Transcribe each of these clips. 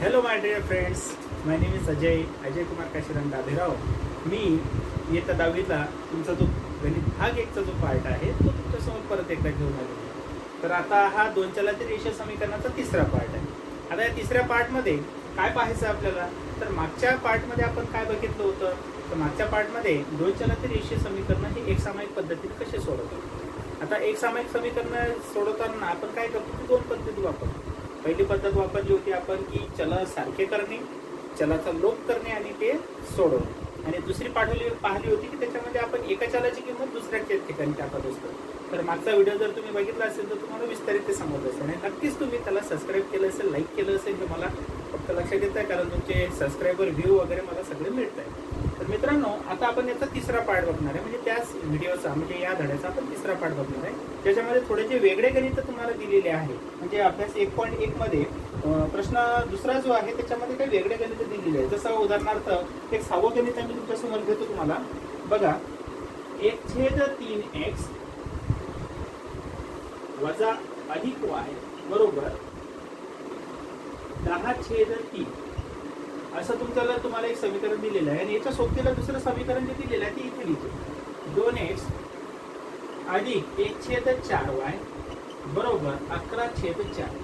Hello my dear friends my name is Ajay Ajay Kumar Kashiram Daberao मी येत्या दहावीला तुमचा जो गणित भाग एकचा जो पार्ट आहे तो तुमच्यासमोर परत एकदा घेऊन आलो. तर आता हा दोन चलातील रेषीय समीकरणाचा तिसरा पार्ट आहे. आता या तिसऱ्या पार्टमध्ये काय पाहायचं आपल्याला? तर मागच्या पार्टमध्ये आपण काय बघितलं होतं? तर मागच्या पार्टमध्ये दोन चलातील रेषीय समीकरण हे एक सामायिक पद्धतीने कसे सोडवतात? आता एक सामायिक समीकरण सोडवताना आपण काय करतो? की दोन पद्धती वापरतो. पहिली पद्धत वापरली होती आपण की चल सारखे करणे चलाचा लोप करणे आणि ते सोडवणे. आणि दुसरी पाठवली पाहिली होती की त्याच्यामध्ये आपण एका चलाची किंमत दुसऱ्या ठिकाणी टाकत असतो. तर मागचा व्हिडिओ जर तुम्ही बघितला असेल तर तुम्हाला विस्तारित ते समजलं असेल. आणि नक्कीच तुम्ही त्याला सबस्क्राईब केलं असेल लाईक केलं असेल हे मला फक्त लक्षात येत आहे कारण तुमचे सबस्क्रायबर व्ह्यू वगैरे मला सगळे मिळत आहे तर मित्रांनो आता आपण याचा तिसरा पार्ट बघणार आहे. म्हणजे त्याच व्हिडिओचा म्हणजे या धड्याचा आपण तिसरा पार्ट बघणार आहे. त्याच्यामध्ये थोडे जे वेगळे गणित तुम्हाला दिलेले आहे. म्हणजे अभ्यास एक पॉईंट एक मध्ये प्रश्न दुसरा जो आहे त्याच्यामध्ये काही वेगळे गणित दिलेले आहे. जसं उदाहरणार्थ एक सहावं गणित मी तुमच्यासमोर घेतो तुम्हाला. बघा एक छेद तीन एक्स वजा अधिक वाय बरोबर दहा छेद तीन. असं तुमच्याला तुम्हाला एक समीकरण दिलेलं आहे आणि याच्या सोबतीला दुसरं समीकरण जे दिलेलं आहे ते इथे लिहितो. दोन एक्स अधिक एक छेद चार वाय बरोबर अकरा छेद चार.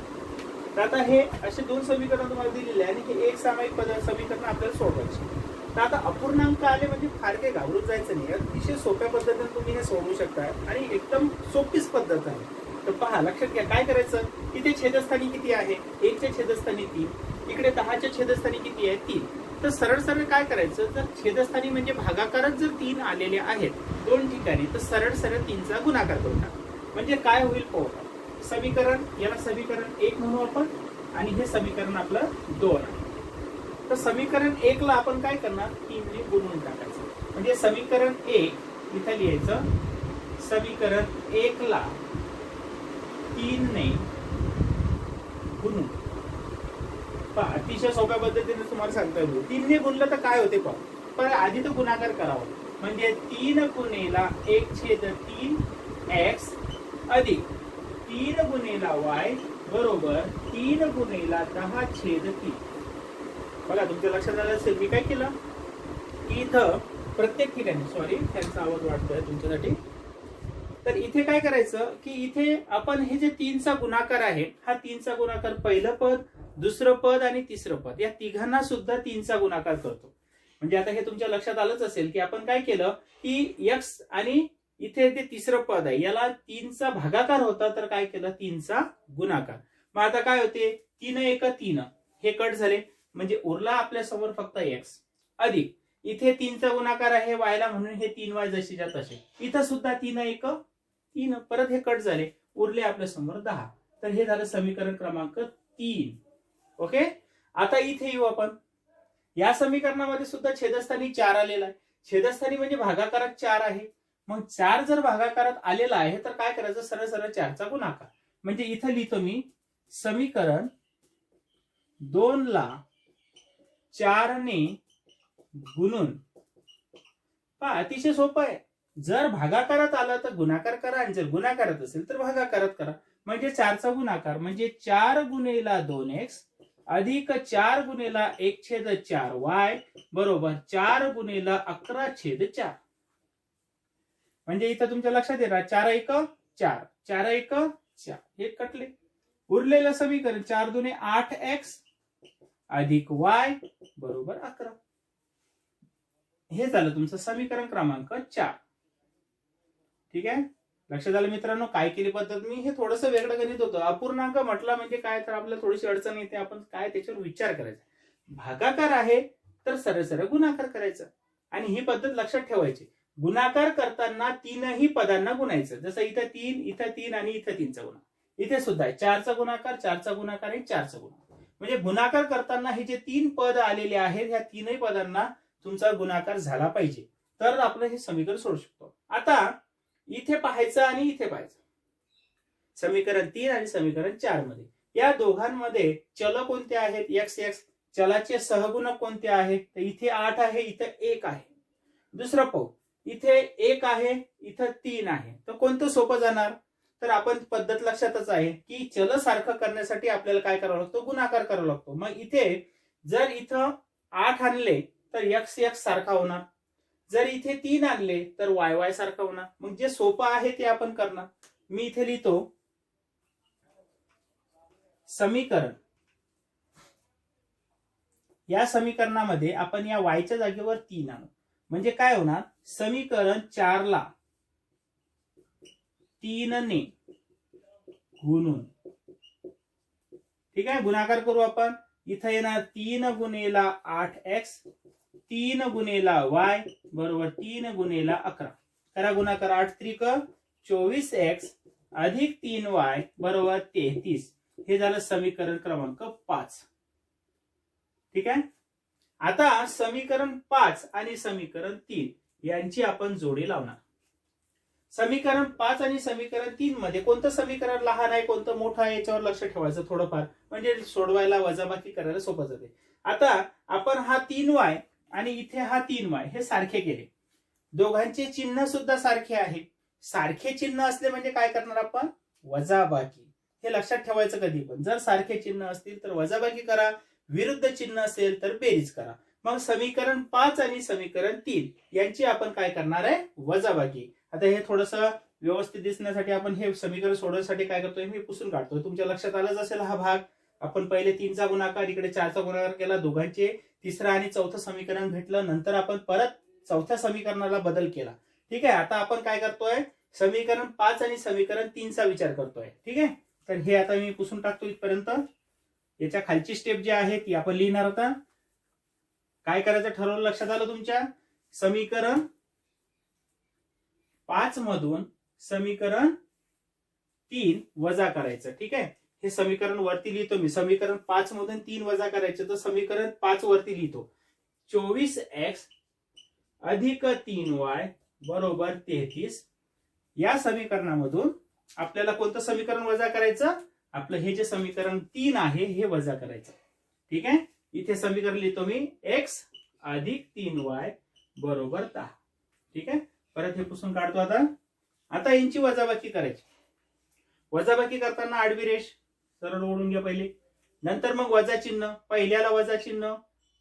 तर आता हे असे दोन समीकरण तुम्हाला दिलेले आहे आणि हे एक सामायिक पद समीकरण आपल्याला सोडवायचे तर आता अपूर्णांक आले म्हणजे फार काही घाबरून जायचं नाही. अतिशय सोप्या पद्धतीने तुम्ही हे सोडवू शकता. आणि एकदम सोपीच पद्धत आहे. तर पहा लक्षात घ्या काय करायचं? इथे छेदस्थानी किती आहे? एकच्या छेदस्थानी तीन. इकडे दहाच्या छेदस्थानी किती आहे? तीन. तर सरळ सरळ काय करायचं? तर छेदस्थानी म्हणजे भागाकारच जर तीन आलेले आहेत दोन ठिकाणी तर सरळ सरळ तीनचा गुणाकार करून टाका. म्हणजे काय होईल पोहा समीकरण याला समीकरण एक म्हणू आपण आणि हे समीकरण आपलं दोन आहे. तर समीकरण एक ला आपण काय करणार? तीनने गुणवून टाकायचं. म्हणजे समीकरण एक इथं लिहायचं समीकरण एक ला तीनने गुणून अतिशय सोप्या पद्धतीने तुम्हाला सांगता येईल. तीनने गुणलं तर काय होते पण पण आधी तर गुणाकार करावा. म्हणजे तीन गुणेला एक छेद तीन एक्स अधिक तीन गुणेला वाय बरोबर तीन गुणेला दहा छेद तीन. बघा तुमच्या लक्षात आलं असेल मी काय केलं? की इथं प्रत्येक ठिकाणी सॉरी त्यांचा आवाज वाटतोय तुमच्यासाठी. तर इथे काय करायचं की इथे आपण हे जे तीनचा गुणाकार आहे हा तीनचा गुणाकार पहिलं पद दुसरं पद आणि तिसरं पद. या तिघांना सुद्धा तीनचा गुणाकार करतो. म्हणजे आता हे तुमच्या लक्षात आलंच असेल की आपण काय केलं? की यक्स आणि इथे ते तिसरं पद आहे. याला तीनचा भागाकार होता तर काय केलं? तीनचा गुणाकार. मग आता काय होते? तीन एक तीन. हे कट झाले. म्हणजे उरला आपल्यासमोर फक्त एक्स अधिक. इथे तीनचा गुणाकार आहे वायला म्हणून हे तीन वाय जशीच्या तसे. इथं सुद्धा तीन एक तीन. परत हे कट झाले. उरले आपल्यासमोर दहा. तर हे झालं समीकरण क्रमांक तीन. ओके? आता इथे येऊ आपण. या समीकरणामध्ये सुद्धा छेदस्थानी चार आलेला आहे. छेदस्थानी म्हणजे भागाकारात चार आहे. मग चार जर भागाकारात आलेला आहे तर काय करायचं? सरळ सरळ चारचा गुणाकार. म्हणजे इथं लिहितो मी समीकरण दोन ला चारने गुणून. पा अतिशय सोपं आहे. जर भागाकारात आला तर गुणाकार करा आणि जर गुणाकारात असेल तर भागाकारात करा. म्हणजे चारचा गुणाकार. म्हणजे चार गुणेला दोन एक्स अधिक चार गुणेला एक छेद चार वाय बरोबर चार गुणेला अकरा छेद चार. म्हणजे इथं तुमच्या लक्षात येणार चार एक चार चार एक चार. हे कटले. उरलेलं समीकरण चार दुने आठ एक्स अधिक वाय बरोबर अकरा. हे झालं तुमचं समीकरण क्रमांक चार. ठीक आहे? लक्षात आलं मित्रांनो? काय केली पद्धत? मी हे थोडंसं वेगळं गणित होतं. अपूर्णांक म्हटलं म्हणजे काय? तर आपल्याला थोडीशी अडचण येते. आपण काय त्याच्यावर विचार करायचा? भागाकार आहे तर सरळ सरळ गुणाकार करायचा. आणि ही पद्धत लक्षात ठेवायची. गुणाकार करताना तीनही पदांना गुणायचं. जसं इथं तीन इथं तीन आणि इथं तीनचा गुणा इथे सुद्धा चारचा गुणाकार चारचा गुणाकार आणि चारचा गुणाकार. म्हणजे गुणाकार करताना हे जे तीन पद आलेले आहेत ह्या तीनही पदांना तुमचा गुणाकार झाला पाहिजे. तर आपलं हे समीकरण सोडू शकतो. आता इथे पाहायचं आणि इथे पाहायचं. समीकरण तीन आणि समीकरण चारमध्ये. या दोघांमध्ये चल कोणते आहेत? एक्स एक्स चलाचे सहगुणक कोणते आहेत? तर इथे आठ आहे इथं एक आहे. दुसरं पाहू. इथे एक आहे इथं तीन आहे. तर कोणतं सोपं जाणार? तर आपण पद्धत लक्षातच आहे की चल सारखं करण्यासाठी आपल्याला काय करावं लागतो? गुणाकार करावा लागतो. मग इथे जर इथं आठ आणले तर एक्स एक्स सारखा होणार. जर इथे तीन आणले तर वाय वाय सारखं होणार. मग जे सोपं आहे ते आपण करणार. मी इथे लिहितो समीकरण. या समीकरणामध्ये आपण या वायच्या जागेवर तीन आणू. म्हणजे काय होणार? समीकरण चारला तीनने गुणून. ठीक आहे? गुणाकार करू आपण. इथं येणार तीन गुणेला आठ एक्स तीन गुणेला वाय बरोबर तीन गुणेला अकरा. करा गुणाकार आठ त्रिक चोवीस एक्स अधिक तीन वाय बरोबर तेहतीस. हे झालं समीकरण क्रमांक पाच. ठीक आहे? आता समीकरण पाच आणि समीकरण तीन यांची आपण जोडी लावणार. समीकरण पाच आणि समीकरण तीन मध्ये कोणतं समीकरण लहान आहे कोणतं मोठं आहे याच्यावर लक्ष ठेवायचं थोडंफार. म्हणजे सोडवायला वजाबाकी करायला सोपं जाते. आता आपण हा तीन वाय आणि इथे हा तीन वाय हे सारखे केले दोघांचे चिन्ह सुद्धा सारखे आहे. सारखे चिन्ह असले म्हणजे काय करणार आपण? वजाबाकी. हे लक्षात ठेवायचं कधी पण. जर सारखे चिन्ह असतील तर वजाबाकी करा. विरुद्ध चिन्ह असेल तर बेरीज करा. मग समीकरण पाच आणि समीकरण तीन यांची आपण काय करणार आहे? वजाबाकी. आता हे थोडस व्यवस्थित दिसण्यासाठी आपण हे समीकरण सोडवण्यासाठी काय करतोय? मी पुसून काढतोय. तुमच्या लक्षात आलंच असेल हा भाग. आपण पहिले तीनचा गुणाकार इकडे चारचा गुणाकार केला दोघांचे तिसरं आणि चौथं समीकरण भेटलं नंतर आपण परत चौथ्या समीकरणाला बदल केला. ठीक आहे आता आपण काय करतोय? समीकरण पाच आणि समीकरण तीनचा विचार करतोय. ठीक आहे? तर हे आता मी पुसून टाकतो इथपर्यंत. याच्या खालची स्टेप जी आहे ती आपण लिहिणार आता. काय करायचं ठरवलं? लक्षात आलं तुमच्या? समीकरण पाच मधून समीकरण तीन वजा करायचं. ठीक आहे? हे समीकरण वरती लिहितो मी. समीकरण पाच मधून तीन वजा करायचे तर समीकरण पाच वरती लिहितो. चोवीस एक्स अधिक तीन वाय बरोबर तेहतीस. या समीकरणामधून आपल्याला कोणतं समीकरण वजा करायचं? आपलं हे जे समीकरण तीन आहे हे वजा करायचं. ठीक आहे? इथे समीकरण लिहितो मी. एक्स अधिक तीन वाय बरोबर दहा. ठीक आहे? परत हे पुसून काढतो आता. आता यांची वजाबाकी करायची. वजाबाकी करताना आडवी रेष. सरळ ओढून घ्या पहिले. नंतर मग वजा चिन्ह पहिल्याला वजा चिन्ह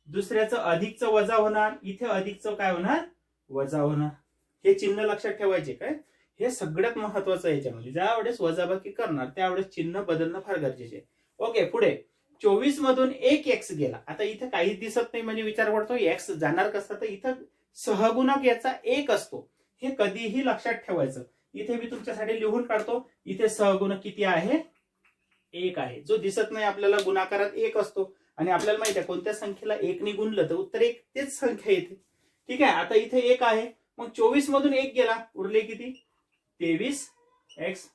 दुसऱ्याचं अधिकचं वजा होणार इथे अधिकचं काय होणार? वजा होणार. हे चिन्ह लक्षात ठेवायचे काय? हे सगळ्यात महत्वाचं याच्यामध्ये. ज्यावेळेस वजाबाकी करणार त्यावेळेस चिन्ह बदलणं फार गरजेचे ओके पुढे. चोवीस मधून एक एक्स गेला. आता इथं काहीच दिसत नाही म्हणजे विचार पडतो एक्स जाणार कसा? तर इथं सहगुणक याचा एक असतो. हे कधीही लक्षात ठेवायचं. इथे मी तुमच्यासाठी लिहून काढतो. इथे सहगुणक किती आहे? एक आहे. जो दिसत नाही आपल्याला गुणाकारात एक असतो. आणि आपल्याला माहिती आहे कोणत्या संख्येला एकने गुणलं तर उत्तर एक तेच संख्या येते. ठीक आहे? आता इथे एक आहे. मग चोवीस मधून एक गेला. उरले किती? तेवीस. एक्स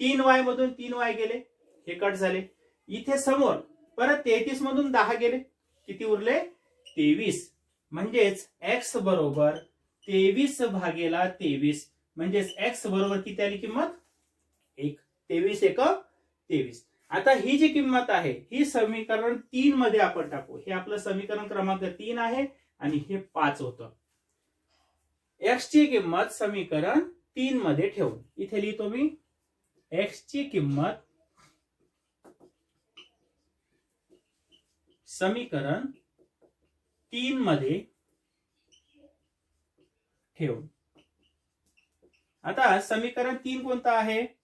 तीन वाय मधून तीन वाय गेले. हे कट झाले. इथे समोर परत तेहतीस मधून दहा गेले. किती उरले? तेवीस. म्हणजेच एक्स बरोबर तेवीस भागेला तेवीस. म्हणजेच एक्स बरोबर किती आली किंमत? एक. तेवीस एक तेवीस. आता ही जी किंमत आहे ही समीकरण तीन मध्ये आपण टाकू. हे आपलं समीकरण क्रमांक तीन आहे आणि हे पाच होतं. एक्स ची किंमत समीकरण तीन मध्ये ठेवून इथे लिहितो मी. एक्स ची किंमत समीकरण तीन मध्ये ठेवून आता समीकरण तीन कोणतं आहे?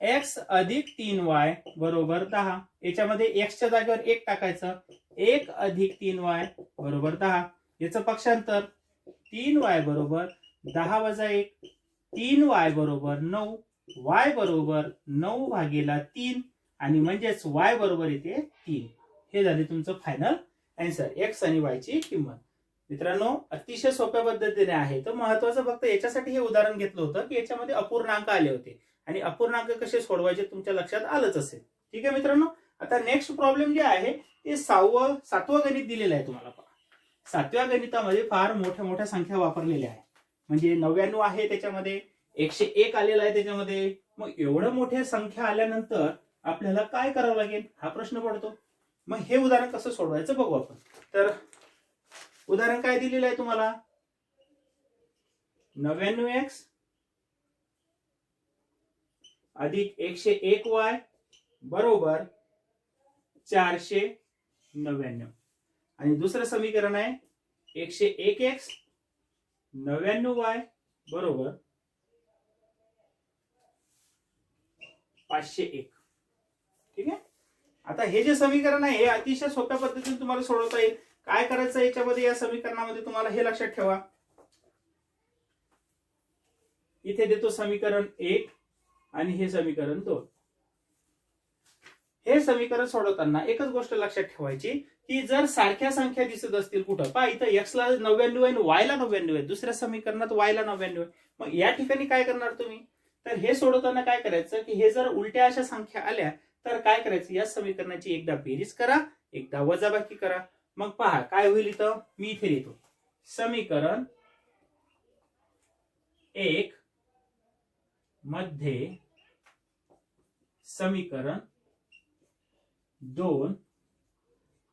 एक्स अधिक तीन वाय बरोबर दहा. याच्यामध्ये एक्सच्या जागेवर एक टाकायचं. एक अधिक तीन वाय बरोबर दहा. याचं पक्षांतर तीन वाय बरोबर दहा वजा एक. तीन वाय बरोबर नऊ. वाय बरोबर नऊ भागेला तीन. आणि म्हणजेच वाय बरोबर येते तीन. हे झाले तुमचं फायनल अँसर एक्स आणि वाय ची किंमत. मित्रांनो अतिशय सोप्या पद्धतीने आहे. तर महत्वाचं फक्त याच्यासाठी हे उदाहरण घेतलं होतं की याच्यामध्ये अपूर्णांक आले होते. आणि अपूर्णांक कसे सोडवायचे तुमच्या लक्षात आलंच असेल. ठीक आहे मित्रांनो? आता नेक्स्ट प्रॉब्लेम जे आहे ते सहावं सातवं गणित दिलेलं आहे तुम्हाला पहा. सातव्या गणितामध्ये फार मोठ्या मोठ्या संख्या वापरलेल्या आहेत. म्हणजे नव्याण्णव आहे त्याच्यामध्ये एकशे एक आलेला आहे त्याच्यामध्ये. मग एवढं मोठ्या संख्या आल्यानंतर आपल्याला काय करावं लागेल? हा प्रश्न पडतो. मग हे उदाहरण कसं सोडवायचं बघू आपण. तर उदाहरण काय दिलेलं आहे तुम्हाला? नव्याण्णव एक्स अधिक एकशे एक वाय बरोबर चारशे नव्याण्णव. आणि दुसरं समीकरण आहे एकशे एक एक्स नव्याण्णव वाय बरोबर पाचशे एक. ठीक आहे? आता हे जे समीकरण आहे हे अतिशय सोप्या पद्धतीने तुम्हाला सोडवता येईल. काय करायचं याच्यामध्ये या समीकरणामध्ये तुम्हाला हे लक्षात ठेवा. इथे देतो समीकरण एक. आणि हे समीकरण दोन. हे समीकरण सोडवताना एकच गोष्ट लक्षात ठेवायची की जर सारख्या संख्या दिसत असतील कुठं पहा इथं एक्सला नव्याण्णव आहे वायला नव्याण्णव आहे दुसऱ्या समीकरणात वायला नव्याण्णव आहे. मग या ठिकाणी काय करणार तुम्ही? तर हे सोडवताना काय करायचं की हे जर उलट्या अशा संख्या आल्या तर काय करायचं? या समीकरणाची एकदा बेरीज करा एकदा वजाबाकी करा. मग पहा काय होईल इथं? मी इथे लिहितो. समीकरण एक मध्ये समीकरण दोन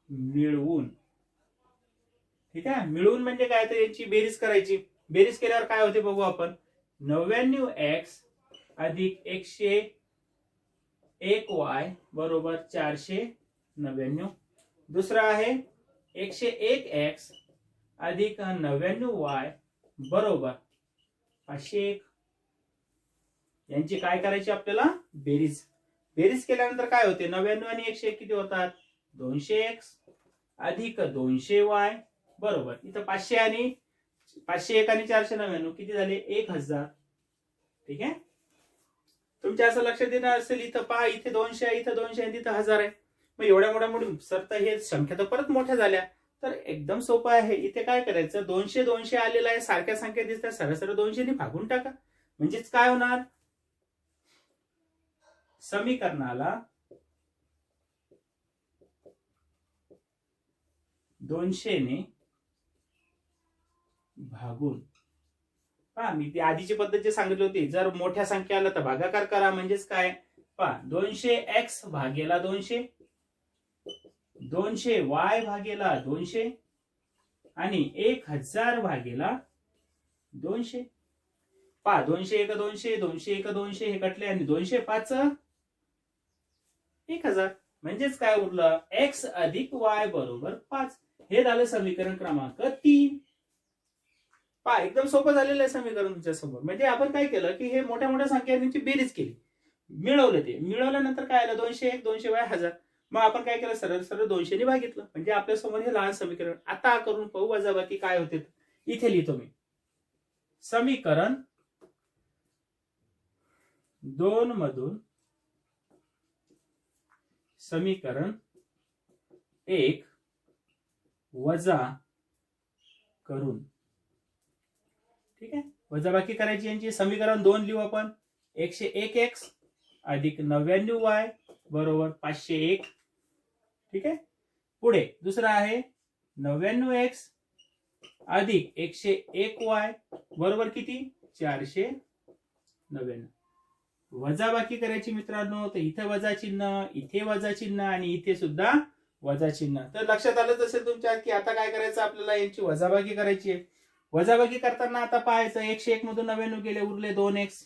मिळवून. ठीक आहे? मिळवून म्हणजे काय तर यांची बेरीज करायची. बेरीज केल्यावर काय होते बघू आपण. नव्याण्णव एक्स अधिक एकशे एक वाय बरोबर चारशे नव्याण्णव. दुसरा आहे एकशे एक एक्स अधिक नव्याण्णव वाय बरोबर पाचशे एक. यांची काय करायची आपल्याला? बेरीज. बेरीज केल्यानंतर काय होते? नव्याण्णव आणि एकशे एक किती होतात? दोनशे एक्स अधिक दोनशे वाय. बरोबर. इथं पाचशे आणि पाचशे एक आणि चारशे नव्याण्णव किती झाले? एक हजार. ठीक आहे? तुमच्या असं लक्षात देणार असेल इथं पहा इथे दोनशे आहे इथं दोनशे आणि तिथं हजार आहे. मग एवढ्या मोठ्या मोठी सर तर हे संख्या तर परत मोठ्या झाल्या. तर एकदम सोपं आहे. इथे काय करायचं? दोनशे दोनशे आलेलं आहे. सारख्या संख्या दिसतात. सरळ सरळ दोनशे भागून टाका. म्हणजेच काय होणार? समीकरणाला दोनशे ने भागून. पहा मी ती आधीची पद्धत जे सांगितली होती जर मोठ्या संख्या आला तर भागाकार करा म्हणजेच काय? पहा दोनशे एक्स भागेला दोनशे दोनशे वाय भागेला दोनशे आणि एक हजार भागेला दोनशे. पहा दोनशे एक दोनशे दोनशे एक दोनशे हे कटले आणि दोनशे पाच एक हजार म्हणजेच काय उरलं? एक्स अधिक वाय बरोबर पाच. हे झालं समीकरण क्रमांक तीन. पा एकदम सोपं झालेलं आहे समीकरण तुमच्यासमोर. म्हणजे आपण काय केलं की हे मोठ्या मोठ्या संख्यांची बेरीज केली. मिळवलं ते. मिळवल्यानंतर काय आलं? दोनशे एक दोनशे वाय हजार. मग आपण काय केलं? सरळ सरळ दोनशेने भागितलं. म्हणजे आपल्यासमोर हे लहान समीकरण. आता करून पाहू वजाबाकी काय होते. इथे लिहितो मी. समीकरण दोन मधून समीकरण एक वजा करून. ठीक आहे? वजाबाकी करायची यांची. समीकरण दोन लिहू आपण. एकशे एक एक्स अधिक नव्याण्णव वाय बरोबर पाचशे एक. ठीक आहे? पुढे दुसरा आहे. नव्याण्णव एक्स अधिक एकशे एक वाय बरोबर किती? चारशे नव्याण्णव. वजाबाकी करायची मित्रांनो तर इथे वजा चिन्ह इथे वजा चिन्ह आणि इथे सुद्धा वजा चिन्ह. तर लक्षात आलंच असेल तुमच्या की आता काय करायचं आपल्याला? यांची वजाबाकी करायची आहे. वजाबाकी करताना आता पाहायचं एकशे एक मधून नव्याण्णव गेले उरले दोन एक्स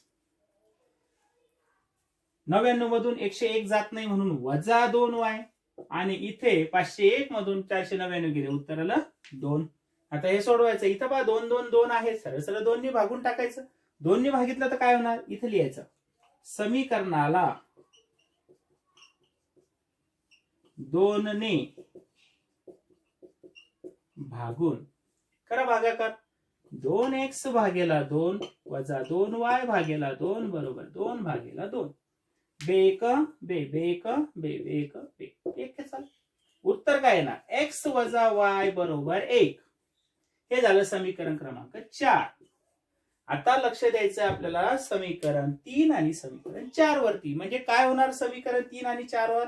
नव्याण्णव मधून एकशे एक जात नाही म्हणून वजा दोन वाय आणि इथे पाचशे एक मधून चारशे नव्याण्णव गेले उत्तर आलं दोन. आता हे सोडवायचं. इथं पहा दोन दोन दोन आहे. सरळ सरळ दोन्ही भागून टाकायचं. दोन्ही भागितलं तर काय होणार? इथं लिहायचं. समीकरणाला दोनने भागून करा भागाकार. दोन एक्स भागेला दोन वजा दोन वाय भागेला दोन बरोबर दोन भागेला दोन. बेक बे बेक बे बेक बे. एक चाल उत्तर काय ना एक्स वजा वाय बरोबर एक. हे झालं समीकरण क्रमांक चार. आता लक्ष द्यायचं आपल्याला समीकरण तीन आणि समीकरण चार वरती. म्हणजे काय होणार समीकरण तीन आणि चार वर?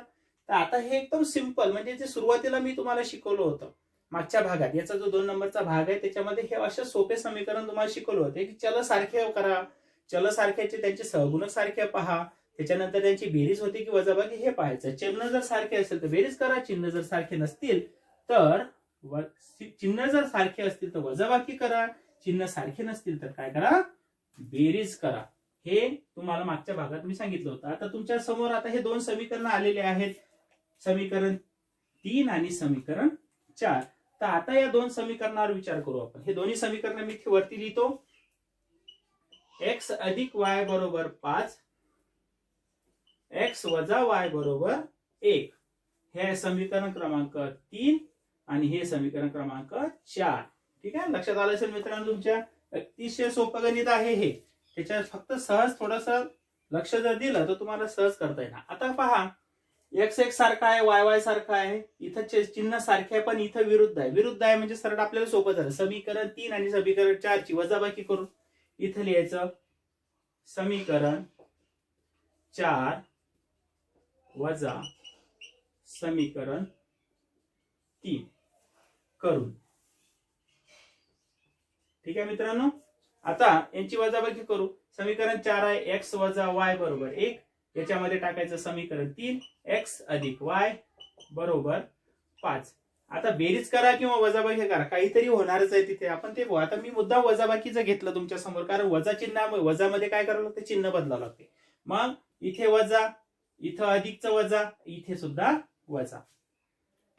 तर आता हे एकदम सिंपल म्हणजे जे सुरुवातीला मी तुम्हाला शिकवलं होतं मागच्या भागात याचा जो दोन नंबरचा भाग आहे त्याच्यामध्ये हे असे सोपे समीकरण तुम्हाला शिकवलं होते. की चल सारखे करा चल सारख्याचे त्यांचे सहगुणक सारखे पहा त्याच्यानंतर त्यांची बेरीज होते की वजाबाकी हे पाहायचं. चिन्ह जर सारखे असेल तर बेरीज करा चिन्ह जर सारखे नसतील तर चिन्ह जर सारखे असतील तर वजाबाकी करा. चिन्ह सारखे नसतील तर काय करा? बेरीज करा. हे तुम्हाला मागच्या भागात मी सांगितलं होतं. आता तुमच्यासमोर आता हे दोन समीकरण आलेले आहेत. समीकरण तीन आणि समीकरण चार. तर आता या दोन समीकरणावर विचार करू आपण. हे दोन्ही समीकरण मी वरती लिहितो. एक्स अधिक वाय बरोबर पाच. एक्स वजा वाय बरोबर एक. हे समीकरण क्रमांक तीन आणि हे समीकरण क्रमांक चार. ठीक आहे? लक्षात आलं असेल मित्रांनो तुमच्या? अतिशय सोपं गणित आहे हे. त्याच्यात फक्त सहज थोडस लक्ष जर दिलं तर तुम्हाला सहज करता येणार. आता पहा एक्स एक्स सारखा आहे वाय वाय सारखा आहे. इथं चे- चिन्ह सारखे आहे पण इथं विरुद्ध आहे. विरुद्ध आहे म्हणजे सरळ आपल्याला सोपं झालं. समीकरण तीन आणि समीकरण चारची वजाबाकी करून इथं लिहायचं समीकरण चार वजा समीकरण तीन करून. ठीक आहे मित्रांनो? आता यांची वजाबाकी करू. समीकरण चार आहे. एक्स वजा वाय बरोबर एक. याच्यामध्ये टाकायचं समीकरण तीन. एक्स अधिक वाय बरोबर पाच. आता बेरीज करा किंवा वजाबाकी करा. काहीतरी होणारच आहे तिथे. आपण ते आता मी मुद्दा वजाबाकीचं घेतलं तुमच्यासमोर. कारण वजा चिन्हा वजामध्ये काय करावं लागतं? चिन्ह बदलावं लागते. मग इथे वजा इथं अधिकचं वजा इथे सुद्धा वजा.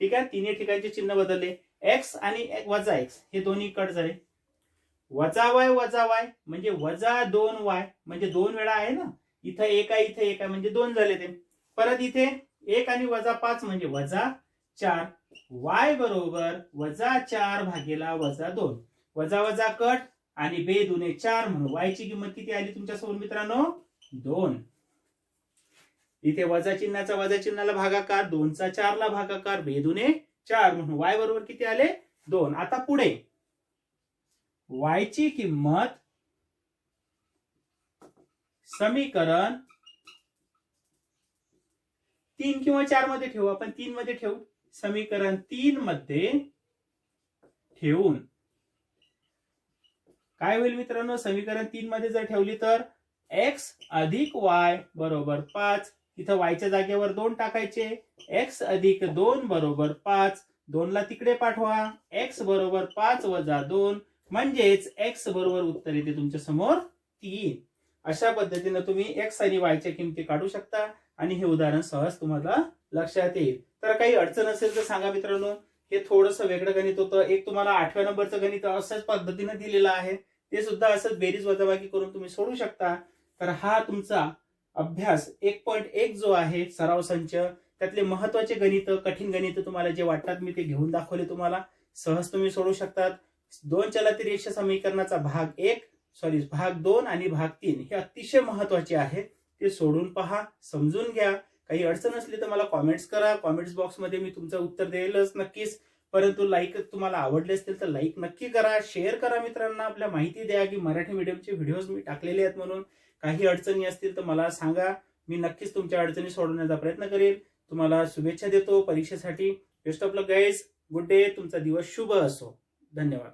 ठीक आहे? तिन्ही ठिकाणचे चिन्ह बदलले. एक्स आणि वजा एक्स हे दोन्ही कट झाले. वजा वाय वजा वाय म्हणजे वजा दोन वाय म्हणजे दोन वेळा आहे ना? इथं एक आहे इथे एक आहे म्हणजे दोन झाले ते. परत इथे एक आणि वजा पाच म्हणजे वजा चार. वाय बरोबर वजा चार भागेला वजा दोन. वजा वजा कट आणि बे दुने चार म्हणून. वाय ची किंमत किती आली तुमच्यासमोर मित्रांनो? दोन. इथे वजा चिन्हाचा वजा चिन्हाला भागाकार दोनचा चारला भागाकार बे दुने चार म्हणून. वाय बरोबर किती आले? दोन. आता पुढे. वायची किंमत समीकरण तीन किंवा चारमध्ये ठेवू. आपण तीन मध्ये ठेवू. समीकरण तीन मध्ये ठेवून. काय होईल मित्रांनो? समीकरण तीन मध्ये जर ठेवली तर एक्स अधिक वाय बरोबर पाच. इथं वायच्या जागेवर दोन टाकायचे. एक्स अधिक दोन बरोबर पाच. दोनला तिकडे पाठवा. एक्स बरोबर पाच वजा दोन. म्हणजेच एक्स बरोबर उत्तर येते तुमच्यासमोर तीन. अशा पद्धतीनं तुम्ही एक्स आणि वायच्या किमती काढू शकता आणि हे उदाहरण सहज तुम्हाला लक्षात येईल. तर काही अडचण असेल तर सांगा मित्रांनो. हे थोडंसं वेगळं गणित होतं. एक तुम्हाला आठव्या नंबरचं गणित असंच पद्धतीने दिलेलं आहे. ते सुद्धा असंच बेरीज वजाबाकी करून तुम्ही सोडू शकता. तर हा तुमचा अभ्यास एक पॉईंट एक जो आहे सराव संच त्यातले महत्त्वाचे गणित कठीण गणित तुम्हाला जे वाटतात मी ते घेऊन दाखवले तुम्हाला. सहज तुम्ही सोडू शकतात. दोन चलातील रेषा समीकरणाचा भाग एक सॉरी भाग दोन आणि भाग तीन हे अतिशय महत्त्वाचे आहेत. ते सोडून पहा समजून घ्या. काही अडचण असली तर मला कॉमेंट्स करा. कॉमेंट्स बॉक्समध्ये मी तुमचं उत्तर देईलच नक्कीच. परंतु लाईक तुम्हाला आवडले असतील तर लाईक नक्की करा. शेअर करा मित्रांना. आपल्या माहिती द्या की मराठी मीडियमचे व्हिडिओज मी टाकलेले आहेत म्हणून. काही अडचणी असतील तर मला सांगा. मी नक्कीच तुमच्या अडचणी सोडवण्याचा प्रयत्न करेल. तुम्हाला शुभेच्छा देतो परीक्षेसाठी. Best of luck guys good day तुमचा दिवस शुभ असो. धन्यवाद.